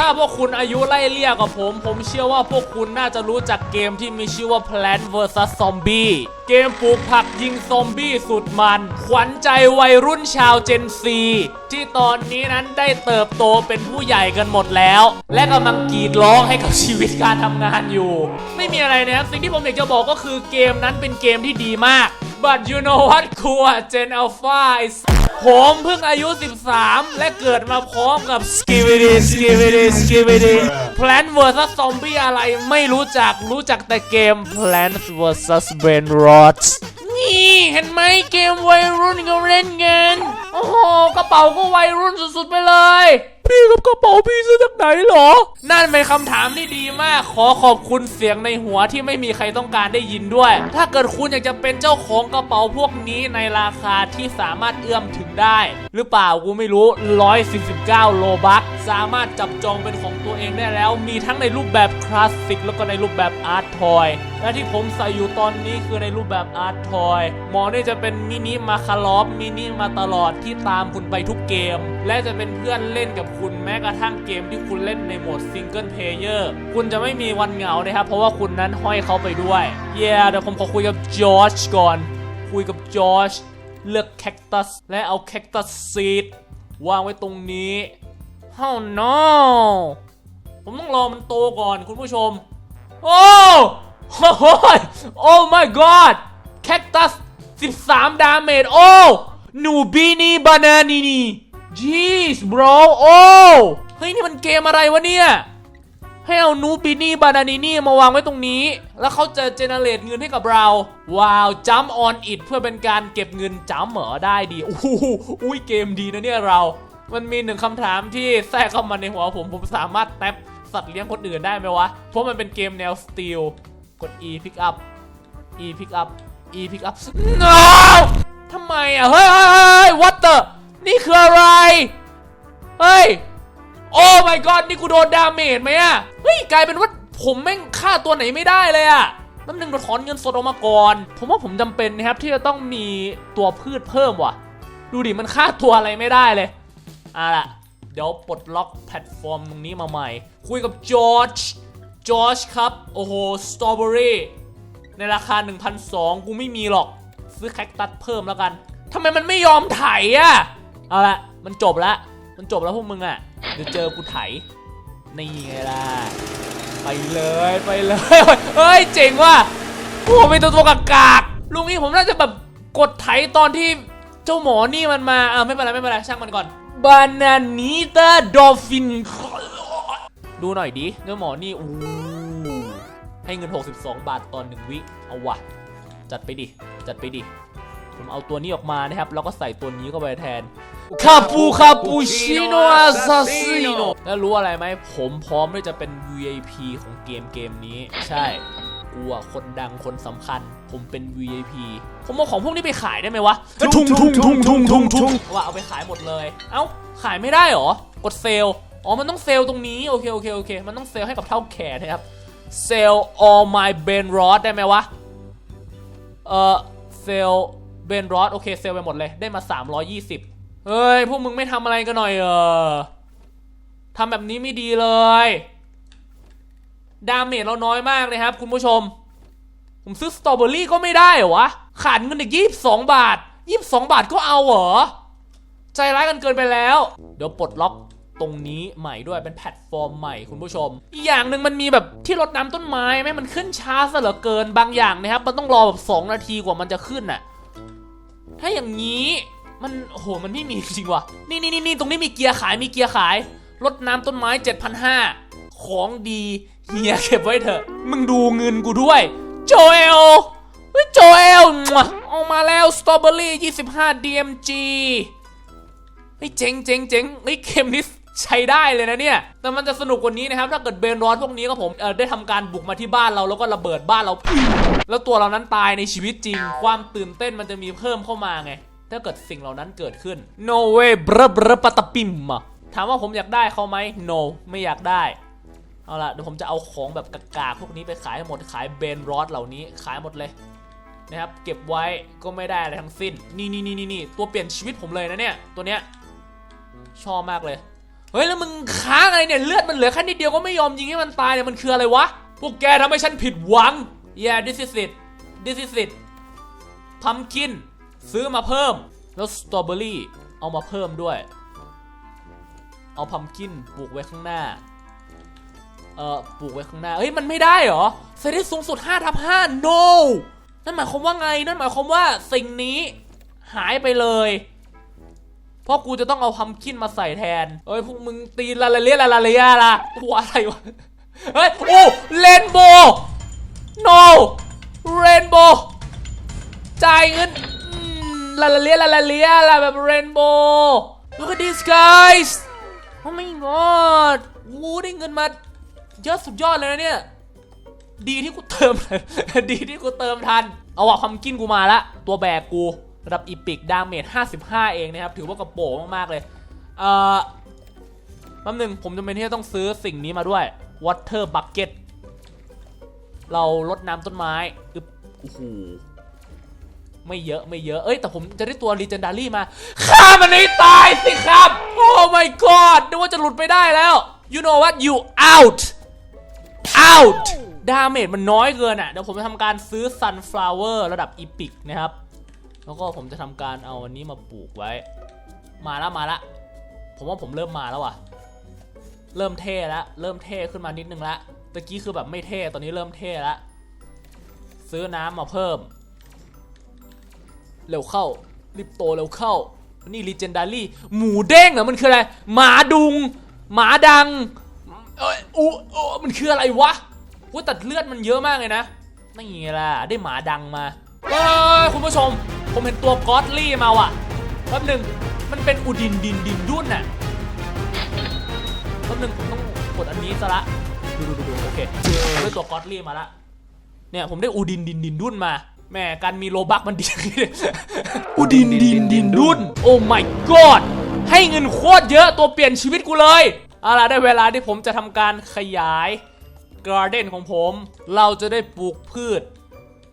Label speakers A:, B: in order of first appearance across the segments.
A: ถ้าพวกคุณอายุไล่เลี่ยกับผม ผมเชื่อว่าพวกคุณน่าจะรู้จักเกมที่มีชื่อว่า Plant vs Zombie เกมปลูกผักยิงซอมบี้สุดมัน ขวัญใจวัยรุ่นชาวเจนซี ที่ตอนนี้นั้นได้เติบโตเป็นผู้ใหญ่กันหมดแล้ว และกำลังกรีดร้องให้กับชีวิตการทำงานอยู่ ไม่มีอะไรนะครับ สิ่งที่ผมอยากจะบอกก็คือเกมนั้นเป็นเกมที่ดีมาก but you know what ครัว Gen Alpha is ผมเพิ่งอายุ 13 และเกิดมาพร้อมกับ Skibidi Skibidi Skibidi Plant vs Zombie อะไรไม่รู้จักรู้จักแต่เกม Plants vs Brain Rot นี่เห็นไหมเกมวัยรุ่นเขาเล่นกัน โอ้โห กระเป๋าก็วัยรุ่นสุดๆไปเลย พี่กับกระเป๋าพี่ซื้อจากไหนเหรอ นั่นเป็นคำถามที่ดีมาก ขอขอบคุณเสียงในหัวที่ไม่มีใครต้องการได้ยินด้วย ถ้าเกิดคุณอยากจะเป็นเจ้าของกระเป๋าพวกนี้ในราคาที่สามารถเอื้อมถึงได้ หรือเปล่ากูไม่รู้149โลบัคสามารถจับจองเป็นของ เองได้แล้ว มีทั้งในรูปแบบคลาสสิกแล้วก็ในรูปแบบอาร์ตทอยและที่ผมใส่อยู่ตอนนี้คือในรูปแบบอาร์ตทอยหมอนี่จะเป็นมินิมาคาลอฟมินิมาตลอดที่ตามคุณไปทุกเกม และจะเป็นเพื่อนเล่นกับคุณแม้กระทั่งเกมที่คุณเล่นในโหมดซิงเกิลเพลเยอร์คุณจะไม่มีวันเหงานะครับ เพราะว่าคุณนั้นห้อยเขาไปด้วยเย้เดี๋ยวผมขอคุยกับจอร์จก่อน คุยกับจอร์จเลือกแคคตัสและเอาแคคตัสซีดวางไว้ตรงนี้ Oh no ผมต้องรอมันโตก่อนคุณผู้ชมโอ้โหโอ้ my god แคคตัส 13 ดาเมจ โอ้หนูบีนีบานานีนี jeez bro โอ้เฮ้ย นี่มันเกมอะไรวะเนี่ย ให้เอานูบินี่บานานินี่มาวางไว้ตรงนี้ แล้วเขาจะเจเนเรตเงินให้กับเรา ว้าวจัมออนอิดเพื่อเป็นการเก็บเงินจัมเหรอได้ดีอู้หูอุ้ยเกมดีนะเนี่ยเรา มันมีหนึ่งคำถามที่แทรกเข้ามาในหัวผมผมสามารถแท็บ สัตว์เลี้ยงคนอื่นได้ไหมวะ เพราะมันเป็นเกมแนวสตีล กด E pick up E pick up E pick up no ทำไมอะ เฮ้ยเฮ้ยเฮ้ย what the นี่คืออะไร เฮ้ย โอ้ my god นี่กูโดนดาเมจไหมอะ เฮ้ย กลายเป็นว่าผมแม่งฆ่าตัวไหนไม่ได้เลยอะน้ำหนึ่งเราถอนเงินสดออกมาก่อน ผมว่าผมจำเป็นนะครับที่จะต้องมีตัวพืชเพิ่มว่ะ ดูดิมันฆ่าตัวอะไรไม่ได้เลยอะล่ะ เดี๋ยวปลดล็อกแพลตฟอร์มตรงนี้มาใหม่ คุยกับจอร์จจอร์จครับ โอ้โห สตรอเบอรี่ในราคา 1,200 กูไม่มีหรอก ซื้อแคคตัสเพิ่มแล้วกันทำไมมันไม่ยอมไถอะเอาละมันจบล้วมันจบแล้วพวกมึงอะเดี๋ยวเจอกูไถนี่ไงล่ะ ไปเลยไปเลย เฮ้ย เจ๋งว่ะโอ้เป็นตัวตัวกากากๆลุงนี้ผมน่าจะแบบกดไถตอนที่เจ้าหมอนี่มันมา เออไม่เป็นไรไม่เป็นไรช่างมันก่อน บานานิตาดอฟฟิน ดูหน่อยดิเจ้าหมอนี่อู้ให้เงิน 62 บาทตอนหนึ่งวิ เอาวะ จัดไปดิ จัดไปดิ ผมเอาตัวนี้ออกมานะครับ แล้วก็ใส่ตัวนี้เข้าไปแทนคาปูคาปูชิโนอาซาซิโนแล้วรู้อะไรไหม ผมพร้อมที่จะเป็น VIP ของเกมเกมนี้ ใช่ กูอะคนดังคนสำคัญ ผมเป็น VIP ผมเอาของพวกนี้ไปขายได้ไหมวะ
B: ทุ่งทุ่งทุ่งทุ่งทุ่งทุ่ง
A: ว่าเอาไปขายหมดเลย เอ้าขายไม่ได้เหรอกดเซลล์อ๋อมันต้องเซลล์ตรงนี้โอเคโอเคโอเค มันต้องเซลล์ให้กับเท่าแก่นะครับเซลล์ all my brain rot ได้ไหมวะเออเซลล์เบนรอดโอเคเซลล์ไปหมดเลยได้มา 320 เฮ้ย พวกมึงไม่ทำอะไรกันหน่อยเออทำแบบนี้ไม่ดีเลย ดาเมจเราน้อยมากเลยครับ คุณผู้ชม ผมซื้อสตรอเบอรี่ก็ไม่ได้เหรอวะ ขาดเงินอีกยี่สิบสองบาทยี่สิบสองบาทก็เอาเหรอ ใจร้ายกันเกินไปแล้ว เดี๋ยวปลดล็อกตรงนี้ใหม่ด้วยเป็นแพลตฟอร์มใหม่คุณผู้ชม อีกอย่างหนึ่งมันมีแบบที่รดน้ำต้นไม้ไหมมันขึ้นช้าซะเหลือเกินบางอย่างนะครับ มันต้องรอแบบ2นาทีกว่ามันจะขึ้นน่ะ ถ้าอย่างนี้มันโอ้โหมันไม่มีจริงว่ะนี่นี่นี่ตรงนี้มีเกียร์ขายมีเกียร์ขายรดน้ำต้นไม้ 7,500 ของดี เฮียเก็บไว้เถอะ มึงดูเงินกูด้วย โจเอลเฮ้ยโจเอลออกมาแล้วสตรอเบอรี่ 25 DMG เฮ้ยเจ๋งเจ๋งเจ๋งเฮ้ยเกมนี้ใช้ได้เลยนะเนี่ย แต่มันจะสนุกกว่านี้นะครับ ถ้าเกิดเบนรอนพวกนี้ก็ผมเออได้ทำการบุกมาที่บ้านเราแล้วก็ระเบิดบ้านเรา แล้วตัวเรานั้นตายในชีวิตจริง ความตื่นเต้นมันจะมีเพิ่มเข้ามาไง ถ้าเกิดสิ่งเหล่านั้นเกิดขึ้น no way บรบรปะตะปิมถามว่าผมอยากได้เขาไหม no ไม่อยากได้ เอาล่ะเดี๋ยวผมจะเอาของแบบกากๆพวกนี้ไปขายหมดขายเบนรอดเหล่านี้ขายหมดเลยนะครับเก็บไว้ก็ไม่ได้อะไรทั้งสิ้น นี่นี่นี่นี่นี่ตัวเปลี่ยนชีวิตผมเลยนะเนี่ย ตัวเนี้ยชอบมากเลย เฮ้ย แล้วมึงค้างอะไรเนี่ย เลือดมันเหลือแค่นิดเดียวก็ไม่ยอมยิงให้มันตายเนี่ย มันคืออะไรวะ พวกแกทำให้ฉันผิดหวัง yeah this is it this is it พัมคิน ซื้อมาเพิ่ม แล้วสตรอเบอรี่เอามาเพิ่มด้วย เอาพัมคินปลูกไว้ข้างหน้า เอ่อปลูกไว้ข้างหน้าเฮ้ยมันไม่ได้เหรอใส่ได้สูงสุด5ทับ5 no นั่นหมายความว่าไง นั่นหมายความว่าสิ่งนี้หายไปเลย เพราะกูจะต้องเอาพัมคินมาใส่แทนเฮ้ยพวกมึงตีลาลาเลียลาลาเลียละหัวอะไรวะ เฮ้ย โอ้เรนโบ no เรนโบจ่ายเงินลาลาเลียลาลาเลียละแบบเรนโบ look at this guys oh my god วูได้เงินมา เยอะสุดยอดเลยนะเนี่ย ดีที่กูเติม ดีที่กูเติมทัน เอาว่ะความกินกูมาละ ตัวแบกกูระดับอีพิกดาเมจ55 เองนะครับ ถือว่ากระโปงมาก ๆ เลย เอ่อแป๊บหนึงผมจำเป็นที่จะต้องซื้อสิ่งนี้มาด้วย water bucket เราลดน้ำต้นไม้อึบโอ้โหไม่เยอะไม่เยอะ เอ้ย แต่ผมจะได้ตัว legendary มาฆ่ามันให้ตายสิครับ oh my god นึกว่าจะหลุดไปได้แล้ว you know what you out out ดาเมจมันน้อยเกินอะ เดี๋ยวผมจะทำการซื้อ sunflower ระดับ epic นะครับ แล้วก็ผมจะทำการเอาอันนี้มาปลูกไว้ มาล้วมาล้วผมว่าผมเริ่มมาแล้วว่ะ เริ่มเท่แล้วเริ่มเท่ขึ้นมานิดนึงละ ตะกี้คือแบบไม่เท่ ตอนนี้เริ่มเท่ล้วซื้อน้ำมาเพิ่ม เร็วเข้า รีบโตเร็วเข้า นี่ legendary หมูเด้งเหรอ มันคืออะไร หมาดุง หมาดัง เอ้ยอู้อู้มันคืออะไรวะว่าแต่เลือดมันเยอะมากเลยนะนี่ไงล่ะ ได้หมาดังมาเอ้ยคุณผู้ชม ผมเห็นตัวกอตลี่มาว่ะแป๊บหนึ่งมันเป็นอุดินดินดินดุนน่ะแป๊บหนึ่งผมต้องกดอันนี้ซะละ ดูดูดูโอเคผมได้ตัวกอตลี่มาละ เนี่ยผมได้อูดินดินดินดุนมาแม่การมีโลบักมันดีอูดินดินดินดุนโอ้ my god ให้เงินโคตรเยอะตัวเปลี่ยนชีวิตกูเลย เอาล่ะได้เวลาที่ผมจะทำการขยายการ์เด้นของผม เราจะได้ปลูกพืช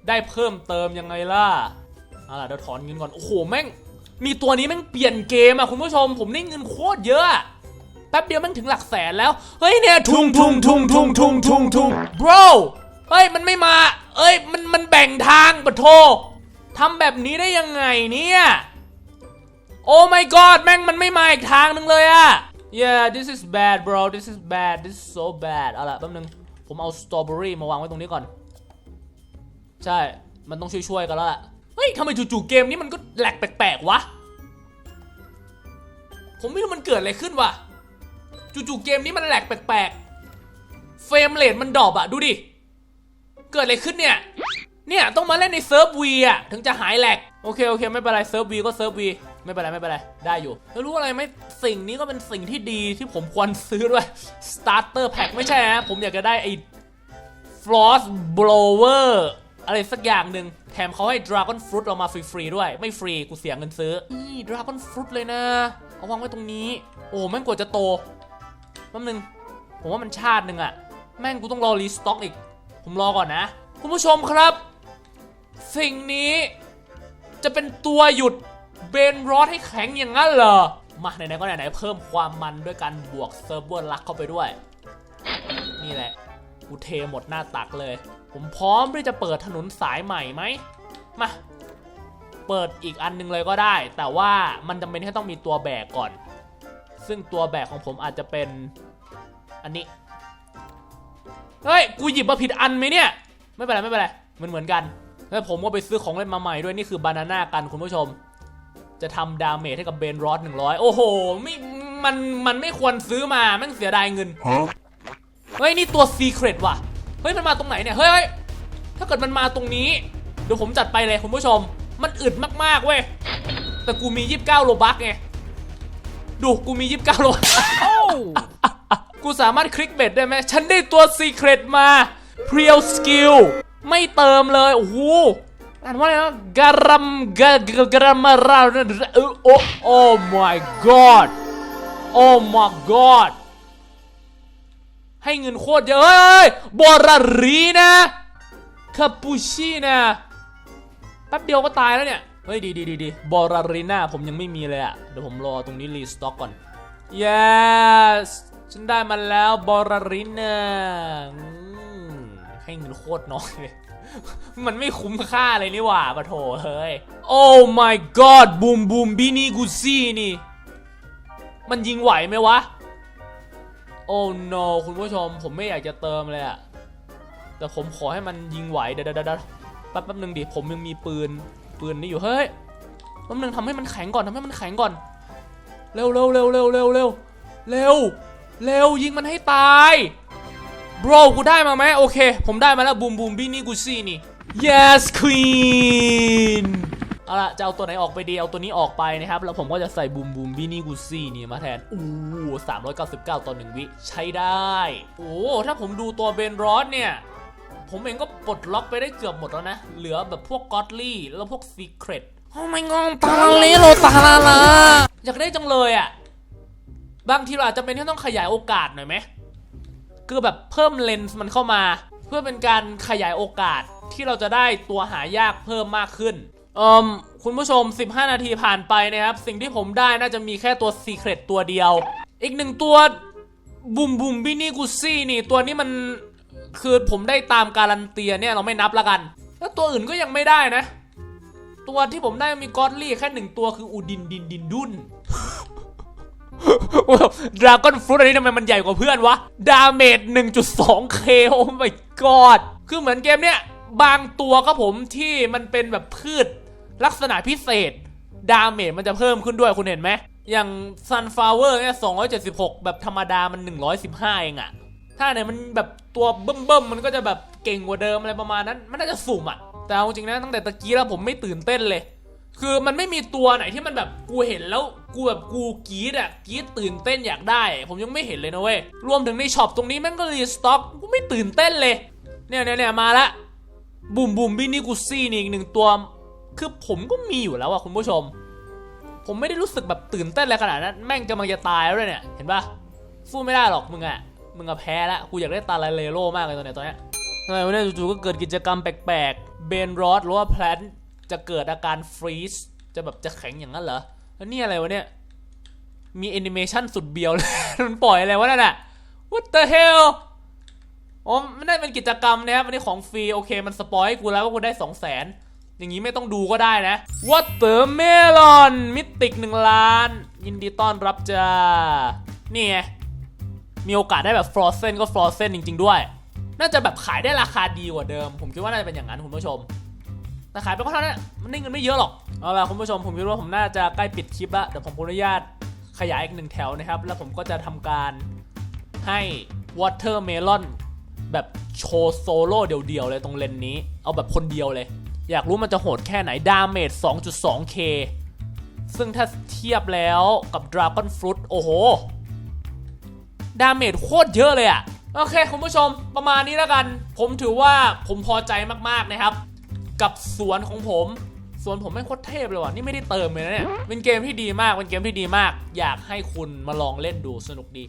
A: ได้เพิ่มเติมยังไงล่ะเอาล่ะเดี๋ยวถอนเงินก่อน โอ้โหแม่ง มีตัวนี้แม่งเปลี่ยนเกมอะคุณผู้ชม ผมได้เงินโคตรเยอะอะแป๊บเดียวแม่งถึงหลักแสนแล้ว เฮ้ยเนี่ยทุงทุงทุงทุงทุงทุงทุง bro เฮ้ยมันไม่มา เอ้ยมันมันแบ่งทางปะโททำแบบนี้ได้ยังไงเนี่ย โอ้ my god แม่งมันไม่มาอีกทางนึงเลยอะ yeah this is bad bro this is bad this is so bad เอาละแป๊บนึง ผมเอาสตรอเบอรี่มาวางไว้ตรงนี้ก่อน ใช่ มันต้องช่วยๆกันแล้วล่ะ เฮ้ยทำไมจู่ๆเกมนี้มันก็แหลกแปลกๆวะ ผมไม่รู้มันเกิดอะไรขึ้นวะ จู่ๆเกมนี้มันแหลกแปลกๆ เฟรมเรทมันดรอปอะดูดิ เกิดอะไรขึ้นเนี่ย เนี่ยต้องมาเล่นในเซิร์ฟวีอะถึงจะหายแหลก โอเคโอเคไม่เป็นไรเซิร์ฟวีก็เซิร์ฟวี ไม่เป็นไรไม่เป็นไรได้อยู่แล้วรู้อะไรไหมสิ่งนี้ก็เป็นสิ่งที่ดีที่ผมควรซื้อด้วย starter pack ไม่ใช่นะผมอยากจะได้ไอ้ frost blower อะไรสักอย่างหนึ่งแถมเขาให้ dragon fruit เรามาฟรีๆด้วย ไม่ฟรีกูเสียเงินซื้อ นี่ dragon fruit เลยนะ เอาวางไว้ตรงนี้ โอ้แม่งกว่าจะโตแป๊บนึง ผมว่ามันชาติหนึ่งอะแม่งกูต้องรอรีสต็อกอีก ผมรอก่อนนะ คุณผู้ชมครับ สิ่งนี้จะเป็นตัวหยุด บนรอดให้แข็งอย่างนั้นเหรอ มาไหนๆก็ไหนๆเพิ่มความมันด้วยการบวกเซิร์ฟเวอร์ลักเข้าไปด้วย นี่แหละกูเทหมดหน้าตักเลย ผมพร้อมที่จะเปิดถนนสายใหม่ไหมมา เปิดอีกอันหนึงเลยก็ได้ แต่ว่ามันจำเป็นที่ต้องมีตัวแบกก่อน ซึ่งตัวแบกของผมอาจจะเป็นอันนี้ เฮ้ย กูหยิบมาผิดอันไหมเนี่ย ไม่เป็นไรไม่เป็นไร มันเหมือนกันแล้วผมก็ไปซื้อของเล่นมาใหม่ด้วยนี่คือบานาน่ากันคุณผู้ชม จะทำดาเมจให้กับเบนรอด100โอ้โหไม่มันมันไม่ควรซื้อมาแม่งเสียดายเงิน เฮ้ย นี่ตัวซีเครตว่ะ เฮ้ย มันมาตรงไหนเนี่ยเฮ้ยเฮ้ย ถ้าเกิดมันมาตรงนี้ เดี๋ยวผมจัดไปเลยคุณผู้ชม มันอึดมากๆเว้ย แต่กูมี 29 โลบักไง ดูกูมี 29 โลบักกูสามารถคลิกเบ็ดได้ไหม ฉันได้ตัวซีเครตมา เพียวสกิล ไม่เติมเลย โอ้โห อ่านว่าอะไรนะการัมกะกะกรัมมาราโอ้โอ้ my god โอ้ my god ให้เงินโคตรเยอะเฮ้ยบอรารีนะคาปูชินะแป๊บเดียวก็ตายแล้วเนี่ย เฮ้ย ดีดีดีดีบอรารีนาผมยังไม่มีเลยอะเดี๋ยวผมรอตรงนี้รีสต็อกก่อน yes ฉันได้มาแล้วบอรารินเนออืมให้เงินโคตรน้อยเลย มันไม่คุ้มค่าเลยนี่หว่าปะโถเฮ้ย oh my god บูมบูมบินี่กูซี่นี่ มันยิงไหวไหมวะ oh no คุณผู้ชม ผมไม่อยากจะเติมเลยอะแต่ผมขอให้มันยิงไหวเดี๋ยวเดี๋ยวเดี๋ยวแป๊บแป๊บนึงดิ ผมยังมีปืน ปืนนี่อยู่ เฮ้ยแป๊บนึงทำให้มันแข็งก่อนทำให้มันแข็งก่อน เร็วเร็วเร็วเร็วเร็วเร็วเร็วเร็วยิงมันให้ตาย bro กูได้มาไหมโอเค ผมได้มาแล้วบูมบูมบินี่กูซี่นี่ yes queen เอาละจะเอาตัวไหนออกไปดี เอาตัวนี้ออกไปนะครับ แล้วผมก็จะใส่บูมบูมบินี่กูซี่นี่มาแทน อู้399ต่อหนึ่งวิ ใช้ได้ โอ้ถ้าผมดูตัวเบนรอสเนี่ย ผมเองก็ปลดล็อกไปได้เกือบหมดแล้วนะ เหลือแบบพวกก็อดลี่แล้วพวกซีเครตโอ้ไม่งงตาลาเลโลตาลาลาอยากได้จังเลยอะ บางทีเราอาจจะเป็นที่ต้องขยายโอกาสหน่อยไหม คือแบบเพิ่มเลนส์มันเข้ามา เพื่อเป็นการขยายโอกาสที่เราจะได้ตัวหายากเพิ่มมากขึ้นเอ่มคุณผู้ชม 15 นาทีผ่านไปนะครับ สิ่งที่ผมได้น่าจะมีแค่ตัวซีเครตตัวเดียว อีกหนึ่งตัวบุมบุมบินี่กุซี่นี่ตัวนี้มันคือผมได้ตามการันตีเนี่ยเราไม่นับละกัน แล้วตัวอื่นก็ยังไม่ได้นะ ตัวที่ผมได้มีกอดลี่แค่หนึ่งตัวคืออูดินดินดินดุน ดราก้อนฟรุตอันนี้ทำไมมันใหญ่กว่าเพื่อนวะ ดาเมจ 1.2k โอ้ my god คือเหมือนเกมเนี้ย บางตัวครับผมที่มันเป็นแบบพืชลักษณะพิเศษ ดาเมจมันจะเพิ่มขึ้นด้วยคุณเห็นไหม อย่าง Sunflower เนี่ย 276 แบบธรรมดามัน 115 เองอะถ้าไหนมันแบบตัวเบิ่มๆมันก็จะแบบเก่งกว่าเดิมอะไรประมาณนั้น มันน่าจะสุ่มอะแต่เอาจริงนะตั้งแต่ตะกี้แล้วผมไม่ตื่นเต้นเลย คือมันไม่มีตัวไหนที่มันแบบกูเห็นแล้วกูแบบกูกรีดอะกรีดตื่นเต้นอยากได้ ผมยังไม่เห็นเลยนะเว้ยรวมถึงในช็อปตรงนี้ม่งก็รีสต็อกกูไม่ตื่นเต้นเลย เนี่ยเนี่ยเนี่ยมาละบูมบูมบินี่กูซี่นี่อีกหนึ่งตัว คือผมก็มีอยู่แล้วอะคุณผู้ชม ผมไม่ได้รู้สึกแบบตื่นเต้นอะไรขนาดนั้นแม่งกำลังจะตายแล้วด้วยเนี่ยเห็นปะสู้ไม่ได้หรอกมึงอะมึงอะแพ้ละกูอยากได้ตาลายเลโร่มากเลยตอนเนี้ยตอนเนี้ยทำไมวันนี้จู่ๆก็เกิดกิจกรรมแปลกๆเบนรอดหรือว่าแพลน จะเกิดอาการฟรีซจะแบบจะแข็งอย่างนั้นเหรอ แล้วนี่อะไรวะเนี่ย มีแอนิเมชันสุดเบียวเลย มันปล่อยอะไรวะนั่นอะ what the hell อ๋อไม่ได้เป็นกิจกรรมนะครับอันนี้ของฟรี โอเค มันสปอยให้กูแล้วว่ากูได้2 0 0 0 0นอย่างนี้ไม่ต้องดูก็ได้นะ Watermelon มิติกหนึ่งล้าน ยินดีต้อนรับจ้า นี่ไง มีโอกาสได้แบบฟรอเซนก็ฟรอเซนจริง ๆ ด้วย น่าจะแบบขายได้ราคาดีกว่าเดิม ผมคิดว่าน่าจะเป็นอย่างนั้นคุณผู้ชม แต่ขายไปก็เท่านั้นมันได้เงินไม่เยอะหรอก เอาล่ะคุณผู้ชมผมคิดว่าผมน่าจะใกล้ปิดคลิปละเดี๋ยวผมขออนุญาตขยายอีกหนึ่งแถวนะครับ แล้วผมก็จะทำการให้ Watermelon แบบโชว์โซโล่เดี่ยวๆเลยตรงเลนนี้ เอาแบบคนเดียวเลย อยากรู้มันจะโหดแค่ไหน ดาเมจ 2.2k ซึ่งถ้าเทียบแล้วกับ Dragon Fruit โอ้โห ดาเมจโคตรเยอะเลยอะโอเค คุณผู้ชมประมาณนี้แล้วกัน ผมถือว่าผมพอใจมากๆนะครับ กับสวนของผมสวนผมไม่โคตรเทพเลยว่ะนี่ไม่ได้เติมเลยนะเนี่ยเป็นเกมที่ดีมากเป็นเกมที่ดีมาก อยากให้คุณมาลองเล่นดูสนุกดี